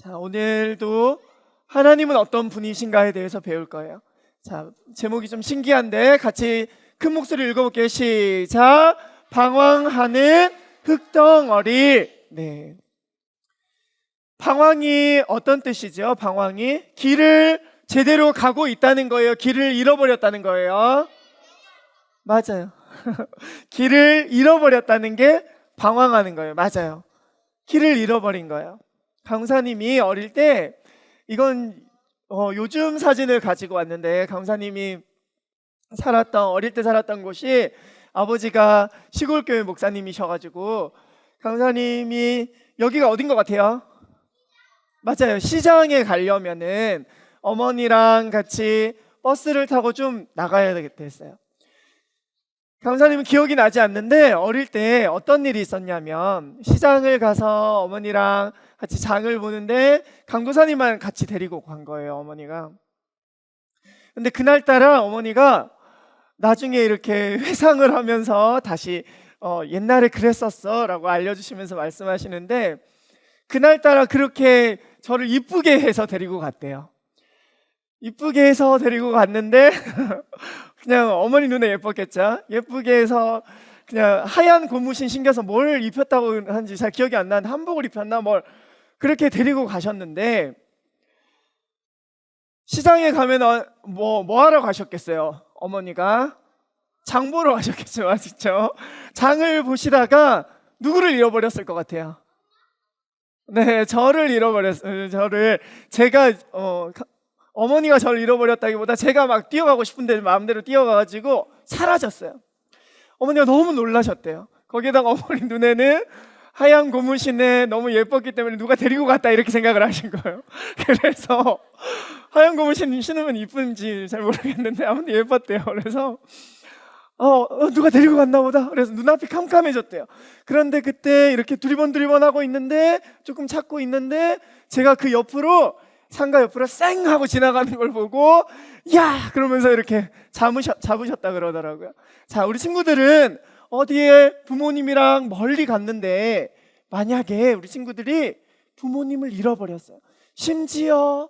자, 오늘도 하나님은 어떤 분이신가에 대해서 배울 거예요. 자, 제목이 좀 신기한데 같이 큰 목소리 읽어볼게요. 시작. 방황하는 흙덩어리. 네. 방황이 어떤 뜻이죠? 방황이 길을 제대로 가고 있다는 거예요. 길을 잃어버렸다는 거예요. 맞아요. 길을 잃어버렸다는 게 방황하는 거예요. 맞아요. 길을 잃어버린 거예요. 강사님이 어릴 때 이건 어, 요즘 사진을 가지고 왔는데 강사님이 살았던 어릴 때 살았던 곳이 아버지가 시골 교회 목사님이셔가지고 강사님이 여기가 어딘 것 같아요? 맞아요. 시장에 가려면은 어머니랑 같이 버스를 타고 좀 나가야 되겠다 했어요. 강사님은 기억이 나지 않는데 어릴 때 어떤 일이 있었냐면 시장을 가서 어머니랑 같이 장을 보는데 강도사님만 같이 데리고 간 거예요 어머니가. 근데 그날따라 어머니가 나중에 이렇게 회상을 하면서 다시 어, 옛날에 그랬었어 라고 알려주시면서 말씀하시는데 그날따라 그렇게 저를 이쁘게 해서 데리고 갔대요. 이쁘게 해서 데리고 갔는데 그냥 어머니 눈에 예뻤겠죠. 예쁘게 해서 그냥 하얀 고무신 신겨서 뭘 입혔다고 하는지 잘 기억이 안 나는데 한복을 입혔나 뭘 그렇게 데리고 가셨는데 시장에 가면 뭐, 뭐 하러 가셨겠어요? 어머니가 장 보러 가셨겠죠, 아시죠? 장을 보시다가 누구를 잃어버렸을 것 같아요? 네, 저를 잃어버렸어요. 저를 제가 어, 어머니가 저를 잃어버렸다기보다 제가 막 뛰어가고 싶은데 마음대로 뛰어가가지고 사라졌어요. 어머니가 너무 놀라셨대요. 거기에다가 어머니 눈에는 하얀 고무신에 너무 예뻤기 때문에 누가 데리고 갔다 이렇게 생각을 하신 거예요. 그래서 하얀 고무신 신으면 이쁜지 잘 모르겠는데 아무튼 예뻤대요. 그래서 어, 어, 누가 데리고 갔나 보다. 그래서 눈앞이 캄캄해졌대요. 그런데 그때 이렇게 두리번 두리번 하고 있는데 조금 찾고 있는데 제가 그 옆으로 상가 옆으로 쌩 하고 지나가는 걸 보고 야 그러면서 이렇게 잡으셨, 잡으셨다 그러더라고요. 자 우리 친구들은 어디에 부모님이랑 멀리 갔는데 만약에 우리 친구들이 부모님을 잃어버렸어요. 심지어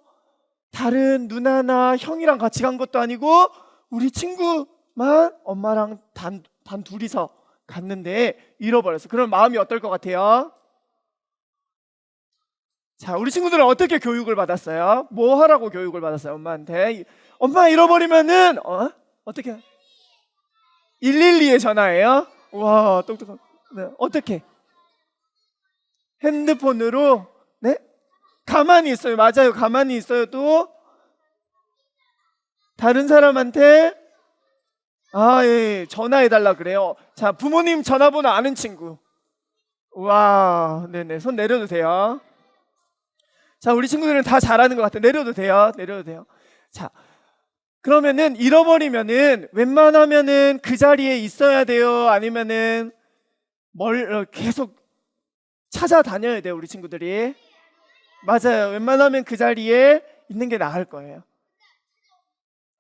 다른 누나나 형이랑 같이 간 것도 아니고 우리 친구만 엄마랑 단, 단 둘이서 갔는데 잃어버렸어. 그럼 마음이 어떨 것 같아요? 자, 우리 친구들은 어떻게 교육을 받았어요? 뭐 하라고 교육을 받았어요? 엄마한테. 엄마 잃어버리면은 어? 어떻게? 112에 전화해요? 와, 똑똑한. 네, 어떻게? 핸드폰으로 네? 가만히 있어요. 맞아요. 가만히 있어요. 또 다른 사람한테 아, 예, 전화해 달라 그래요. 자, 부모님 전화번호 아는 친구. 와, 네 네. 손 내려도 돼요. 자, 우리 친구들은 다 잘하는 것 같아. 내려도 돼요. 내려도 돼요. 자, 그러면은 잃어버리면은 웬만하면은 그 자리에 있어야 돼요. 아니면은 뭘 어, 계속 찾아다녀야 돼요. 우리 친구들이. 맞아요. 웬만하면 그 자리에 있는 게 나을 거예요.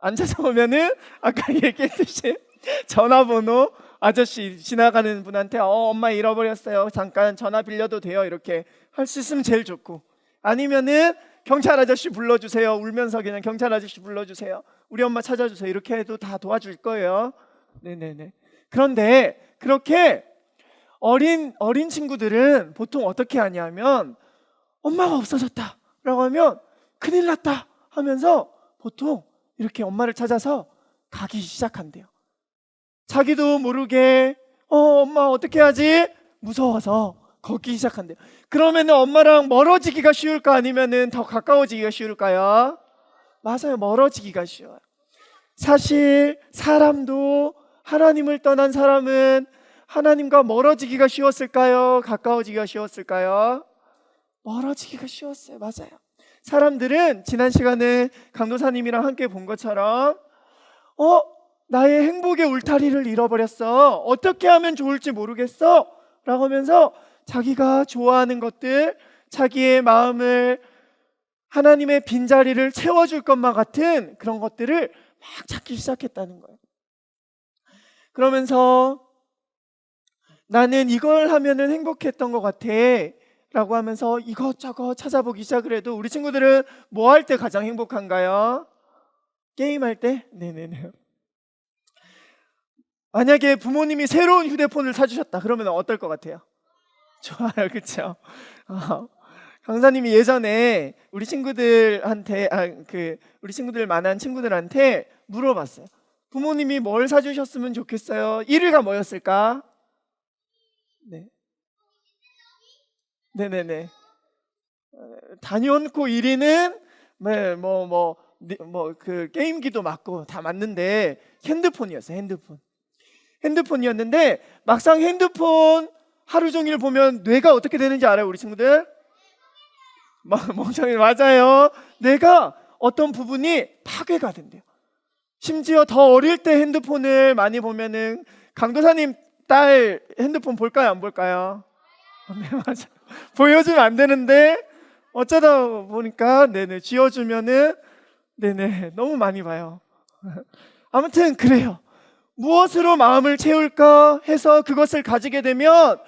안 찾아오면은 아까 얘기했듯이 전화번호 아저씨 지나가는 분한테 어 엄마 잃어버렸어요. 잠깐 전화 빌려도 돼요. 이렇게 할 수 있으면 제일 좋고 아니면은 경찰 아저씨 불러주세요. 울면서 그냥 경찰 아저씨 불러주세요. 우리 엄마 찾아주세요. 이렇게 해도 다 도와줄 거예요. 네네네. 그런데 그렇게 어린 어린 친구들은 보통 어떻게 하냐면 엄마가 없어졌다라고 하면 큰일 났다 하면서 보통 이렇게 엄마를 찾아서 가기 시작한대요. 자기도 모르게 어 엄마 어떻게 하지? 무서워서 걷기 시작한대요. 그러면은 엄마랑 멀어지기가 쉬울까 아니면은 더 가까워지기가 쉬울까요? 맞아요. 멀어지기가 쉬워요. 사실 사람도 하나님을 떠난 사람은 하나님과 멀어지기가 쉬웠을까요? 가까워지기가 쉬웠을까요? 멀어지기가 쉬웠어요. 맞아요. 사람들은 지난 시간에 강도사님이랑 함께 본 것처럼 어 나의 행복의 울타리를 잃어버렸어. 어떻게 하면 좋을지 모르겠어. 라고 하면서 자기가 좋아하는 것들, 자기의 마음을 하나님의 빈자리를 채워줄 것만 같은 그런 것들을 막 찾기 시작했다는 거예요. 그러면서 나는 이걸 하면은 행복했던 것 같아. 라고 하면서 이것저것 찾아보기 시작을 해도 우리 친구들은 뭐 할 때 가장 행복한가요? 게임할 때? 네네네. 만약에 부모님이 새로운 휴대폰을 사주셨다 그러면 어떨 것 같아요? 좋아요, 그렇죠? 어, 강사님이 예전에 우리 친구들한테 아, 그 우리 친구들 만한 친구들한테 물어봤어요. 부모님이 뭘 사주셨으면 좋겠어요? 1위가 뭐였을까? 네. 네네네. 어, 단연코 1위는 네, 뭐 뭐 뭐 그 게임기도 맞고 다 맞는데 핸드폰이었어요. 핸드폰. 핸드폰이었는데 막상 핸드폰 하루 종일 보면 뇌가 어떻게 되는지 알아요, 우리 친구들? 마- 멍청이 맞아요. 뇌가 어떤 부분이 파괴가 된대요. 심지어 더 어릴 때 핸드폰을 많이 보면은 강도사님 딸 핸드폰 볼까요, 안 볼까요? 네, 맞아. 보여주면 안 되는데 어쩌다 보니까 네네 지어주면은 네네 너무 많이 봐요. 아무튼 그래요. 무엇으로 마음을 채울까 해서 그것을 가지게 되면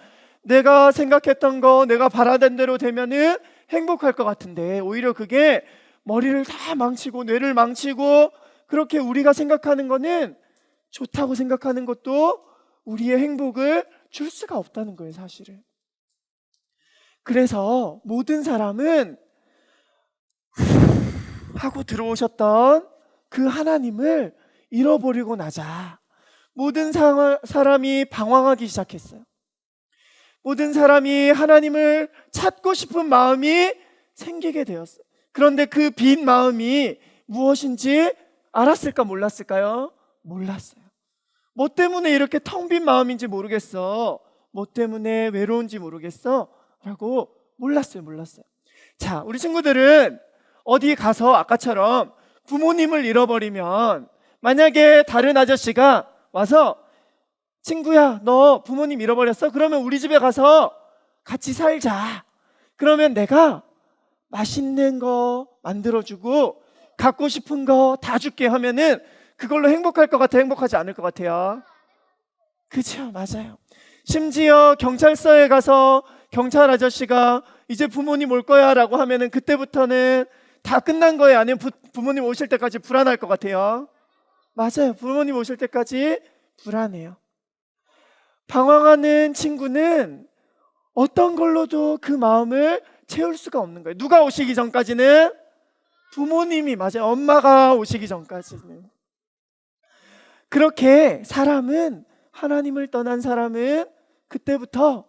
내가 생각했던 거, 내가 바라던 대로 되면은 행복할 것 같은데 오히려 그게 머리를 다 망치고 뇌를 망치고 그렇게 우리가 생각하는 거는 좋다고 생각하는 것도 우리의 행복을 줄 수가 없다는 거예요, 사실은. 그래서 모든 사람은 하고 들어오셨던 그 하나님을 잃어버리고 나자 모든 사, 사람이 방황하기 시작했어요. 모든 사람이 하나님을 찾고 싶은 마음이 생기게 되었어요. 그런데 그 빈 마음이 무엇인지 알았을까 몰랐을까요? 몰랐어요. 뭐 때문에 이렇게 텅 빈 마음인지 모르겠어. 뭐 때문에 외로운지 모르겠어. 라고 몰랐어요, 몰랐어요. 자, 우리 친구들은 어디 가서 아까처럼 부모님을 잃어버리면 만약에 다른 아저씨가 와서 친구야, 너 부모님 잃어버렸어? 그러면 우리 집에 가서 같이 살자. 그러면 내가 맛있는 거 만들어주고 갖고 싶은 거 다 줄게 하면은 그걸로 행복할 것 같아, 행복하지 않을 것 같아요. 그죠, 맞아요. 심지어 경찰서에 가서 경찰 아저씨가 이제 부모님 올 거야 라고 하면은 그때부터는 다 끝난 거예요? 아니면 부, 부모님 오실 때까지 불안할 것 같아요? 맞아요. 부모님 오실 때까지 불안해요. 방황하는 친구는 어떤 걸로도 그 마음을 채울 수가 없는 거예요. 누가 오시기 전까지는 부모님이 맞아요. 엄마가 오시기 전까지는. 그렇게 사람은 하나님을 떠난 사람은 그때부터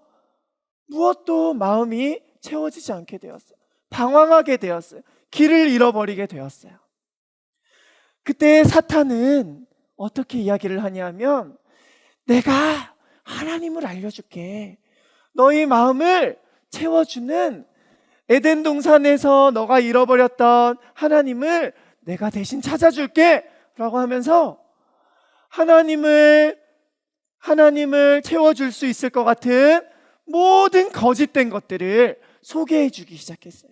무엇도 마음이 채워지지 않게 되었어요. 방황하게 되었어요. 길을 잃어버리게 되었어요. 그때 사탄은 어떻게 이야기를 하냐면 내가 하나님을 알려줄게. 너희 마음을 채워주는 에덴 동산에서 너가 잃어버렸던 하나님을 내가 대신 찾아줄게. 라고 하면서 하나님을, 하나님을 채워줄 수 있을 것 같은 모든 거짓된 것들을 소개해 주기 시작했어요.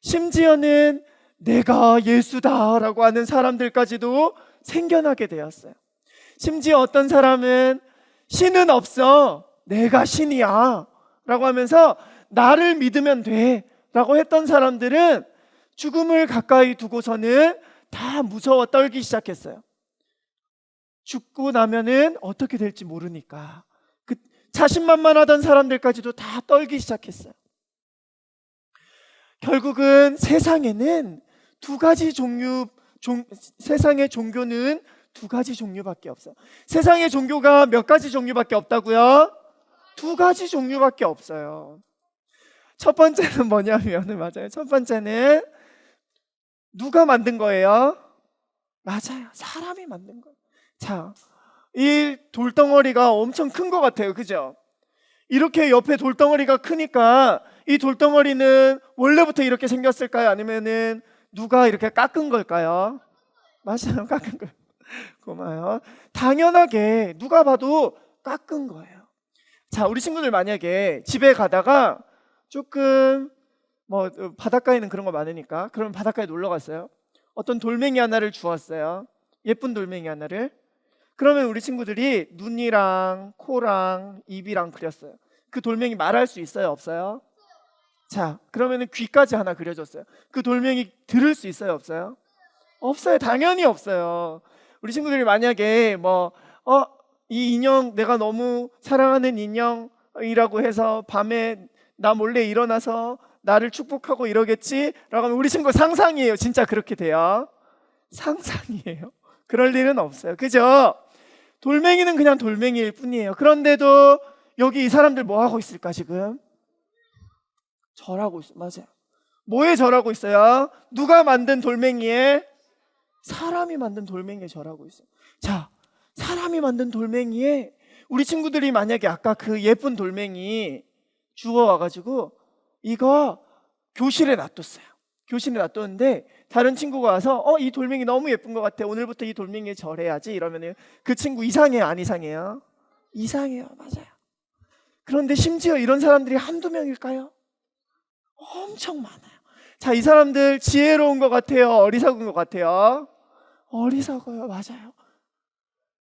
심지어는 내가 예수다라고 하는 사람들까지도 생겨나게 되었어요. 심지어 어떤 사람은 신은 없어. 내가 신이야. 라고 하면서 나를 믿으면 돼. 라고 했던 사람들은 죽음을 가까이 두고서는 다 무서워 떨기 시작했어요. 죽고 나면은 어떻게 될지 모르니까. 그 자신만만하던 사람들까지도 다 떨기 시작했어요. 결국은 세상에는 두 가지 종류, 종, 세상의 종교는 두 가지 종류밖에 없어요. 세상의 종교가 몇 가지 종류밖에 없다고요? 두 가지 종류밖에 없어요. 첫 번째는 뭐냐면 맞아요. 첫 번째는 누가 만든 거예요? 맞아요. 사람이 만든 거예요. 자, 이 돌덩어리가 엄청 큰 것 같아요. 그죠? 이렇게 옆에 돌덩어리가 크니까 이 돌덩어리는 원래부터 이렇게 생겼을까요? 아니면은 누가 이렇게 깎은 걸까요? 맞아요. 깎은 거. 고마워요. 당연하게 누가 봐도 깎은 거예요. 자, 우리 친구들 만약에 집에 가다가 조금 뭐 어, 바닷가에는 그런 거 많으니까 그럼 바닷가에 놀러 갔어요. 어떤 돌멩이 하나를 주었어요. 예쁜 돌멩이 하나를. 그러면 우리 친구들이 눈이랑 코랑 입이랑 그렸어요. 그 돌멩이 말할 수 있어요, 없어요? 자, 그러면은 귀까지 하나 그려줬어요. 그 돌멩이 들을 수 있어요, 없어요? 없어요. 당연히 없어요. 우리 친구들이 만약에 뭐, 어, 이 인형 내가 너무 사랑하는 인형이라고 해서 밤에 나 몰래 일어나서 나를 축복하고 이러겠지? 라고 하면 우리 친구 상상이에요. 진짜 그렇게 돼요. 상상이에요. 그럴 일은 없어요. 그죠? 돌멩이는 그냥 돌멩이일 뿐이에요. 그런데도 여기 이 사람들 뭐 하고 있을까 지금? 절하고 있어요. 맞아요. 뭐에 절하고 있어요? 누가 만든 돌멩이에? 사람이 만든 돌멩이에 절하고 있어요. 자, 사람이 만든 돌멩이에 우리 친구들이 만약에 아까 그 예쁜 돌멩이 주워 와가지고 이거 교실에 놔뒀어요. 교실에 놔뒀는데 다른 친구가 와서 어 이 돌멩이 너무 예쁜 것 같아. 오늘부터 이 돌멩이에 절해야지. 이러면은 그 친구 이상해요, 안 이상해요? 이상해요, 맞아요. 그런데 심지어 이런 사람들이 한두 명일까요? 엄청 많아요. 자, 이 사람들 지혜로운 것 같아요? 어리석은 것 같아요? 어리석어요. 맞아요.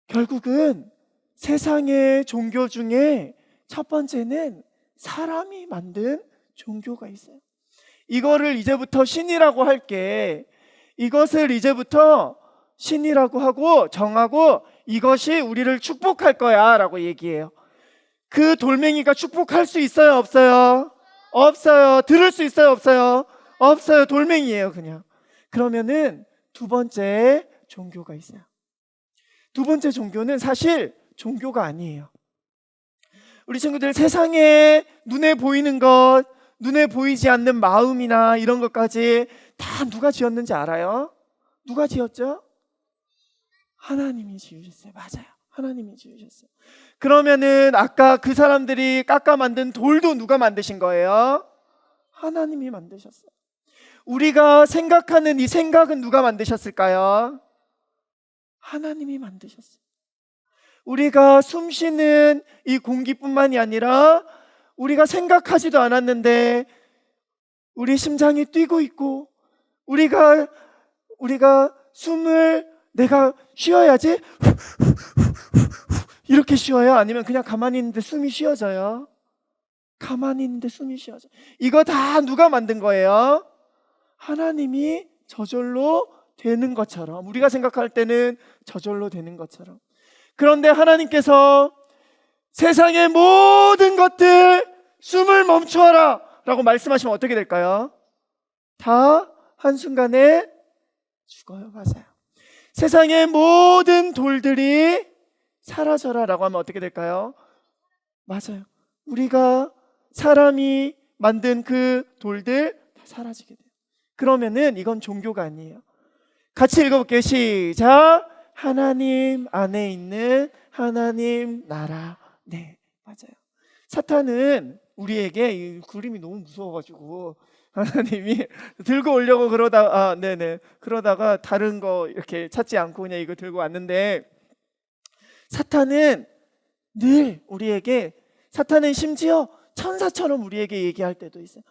결국은 세상의 종교 중에 첫 번째는 사람이 만든 종교가 있어요. 이거를 이제부터 신이라고 할게. 이것을 이제부터 신이라고 하고 정하고 이것이 우리를 축복할 거야 라고 얘기해요. 그 돌멩이가 축복할 수 있어요? 없어요? 없어요. 들을 수 있어요? 없어요? 없어요. 돌멩이에요, 그냥. 그러면은 두 번째 종교가 있어요. 두 번째 종교는 사실 종교가 아니에요. 우리 친구들 세상에 눈에 보이는 것, 눈에 보이지 않는 마음이나 이런 것까지 다 누가 지었는지 알아요? 누가 지었죠? 하나님이 지으셨어요. 맞아요. 하나님이 지으셨어요. 그러면은 아까 그 사람들이 깎아 만든 돌도 누가 만드신 거예요? 하나님이 만드셨어요. 우리가 생각하는 이 생각은 누가 만드셨을까요? 하나님이 만드셨어요. 우리가 숨 쉬는 이 공기뿐만이 아니라 우리가 생각하지도 않았는데 우리 심장이 뛰고 있고 우리가 우리가 숨을 내가 쉬어야지 이렇게 쉬어요? 아니면 그냥 가만히 있는데 숨이 쉬어져요? 가만히 있는데 숨이 쉬어져. 이거 다 누가 만든 거예요? 하나님이 저절로 되는 것처럼 우리가 생각할 때는 저절로 되는 것처럼 그런데 하나님께서 세상의 모든 것들 숨을 멈추어라 라고 말씀하시면 어떻게 될까요? 다 한순간에 죽어요. 맞아요. 세상의 모든 돌들이 사라져라 라고 하면 어떻게 될까요? 맞아요. 우리가 사람이 만든 그 돌들 다 사라지게 돼요. 그러면은 이건 종교가 아니에요. 같이 읽어볼게요. 시작. 하나님 안에 있는 하나님 나라. 네, 맞아요. 사탄은 우리에게 이 그림이 너무 무서워가지고 하나님이 들고 오려고 그러다 아 네네 그러다가 다른 거 이렇게 찾지 않고 그냥 이거 들고 왔는데 사탄은 늘 우리에게 사탄은 심지어 천사처럼 우리에게 얘기할 때도 있어요.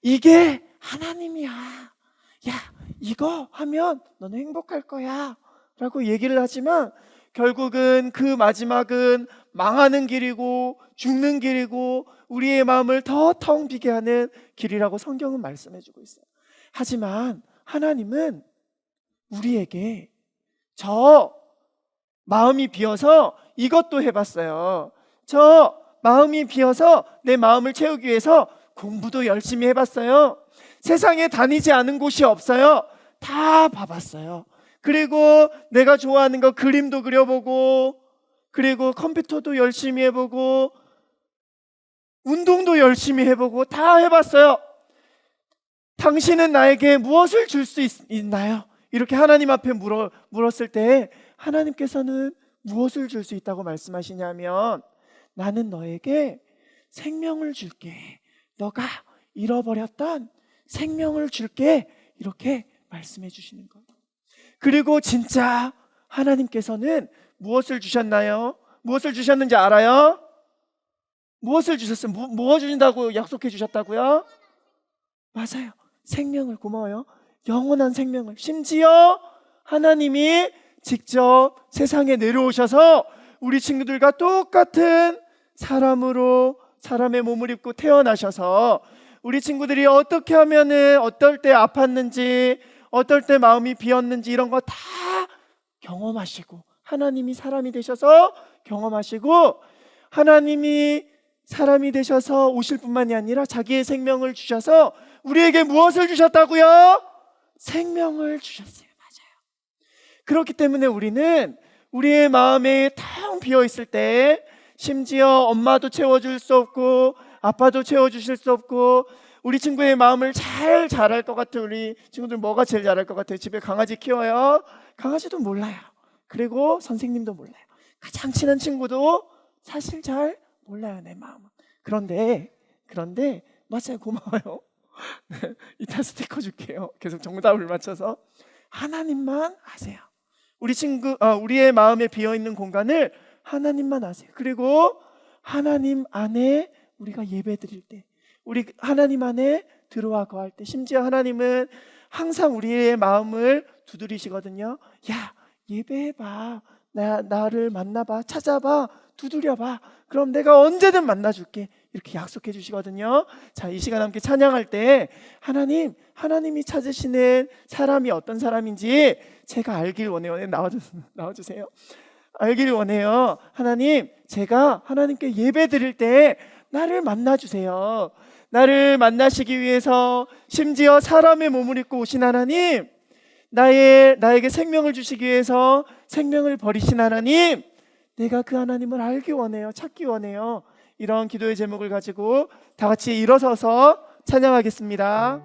이게 하나님이야. 야, 이거 하면 너는 행복할 거야. 라고 얘기를 하지만 결국은 그 마지막은 망하는 길이고 죽는 길이고 우리의 마음을 더 텅 비게 하는 길이라고 성경은 말씀해 주고 있어요. 하지만 하나님은 우리에게 저 마음이 비어서 이것도 해봤어요. 저 마음이 비어서 내 마음을 채우기 위해서 공부도 열심히 해봤어요. 세상에 다니지 않은 곳이 없어요. 다 봐봤어요. 그리고 내가 좋아하는 거 그림도 그려보고, 그리고 컴퓨터도 열심히 해보고, 운동도 열심히 해보고, 다 해봤어요. 당신은 나에게 무엇을 줄 수 있나요? 이렇게 하나님 앞에 물어, 물었을 때, 하나님께서는 무엇을 줄 수 있다고 말씀하시냐면, 나는 너에게 생명을 줄게. 너가 잃어버렸던 생명을 줄게. 이렇게 말씀해 주시는 거예요. 그리고 진짜 하나님께서는 무엇을 주셨나요? 무엇을 주셨는지 알아요? 무엇을 주셨어요? 무, 무엇 주신다고 약속해 주셨다고요? 맞아요. 생명을 고마워요. 영원한 생명을. 심지어 하나님이 직접 세상에 내려오셔서 우리 친구들과 똑같은 사람으로 사람의 몸을 입고 태어나셔서 우리 친구들이 어떻게 하면은 어떨 때 아팠는지 어떨 때 마음이 비었는지 이런 거 다 경험하시고 하나님이 사람이 되셔서 경험하시고 하나님이 사람이 되셔서 오실 뿐만이 아니라 자기의 생명을 주셔서 우리에게 무엇을 주셨다고요? 생명을 주셨어요. 맞아요. 그렇기 때문에 우리는 우리의 마음에 텅 비어 있을 때 심지어 엄마도 채워줄 수 없고 아빠도 채워주실 수 없고 우리 친구의 마음을 잘 잘할 것 같은 우리 친구들 뭐가 제일 잘할 것 같아요? 집에 강아지 키워요? 강아지도 몰라요. 그리고 선생님도 몰라요. 가장 친한 친구도 사실 잘 몰라요 내 마음은. 그런데 그런데 맞아요 고마워요. 이따 스티커 줄게요. 계속 정답을 맞춰서 하나님만 아세요. 우리 친구, 아, 우리의 마음에 비어 있는 공간을 하나님만 아세요. 그리고 하나님 안에 우리가 예배 드릴 때, 우리 하나님 안에 들어와 거할 때, 심지어 하나님은 항상 우리의 마음을 두드리시거든요. 야, 예배해봐. 나, 나를 만나봐. 찾아봐. 두드려봐. 그럼 내가 언제든 만나줄게. 이렇게 약속해 주시거든요. 자, 이 시간 함께 찬양할 때 하나님, 하나님이 찾으시는 사람이 어떤 사람인지 제가 알길 원해요. 네, 나와주, 나와주세요. 알길 원해요. 하나님, 제가 하나님께 예배 드릴 때 나를 만나주세요. 나를 만나시기 위해서 심지어 사람의 몸을 입고 오신 하나님, 나의, 나에게 생명을 주시기 위해서 생명을 버리신 하나님, 내가 그 하나님을 알기 원해요. 찾기 원해요. 이런 기도의 제목을 가지고 다 같이 일어서서 찬양하겠습니다.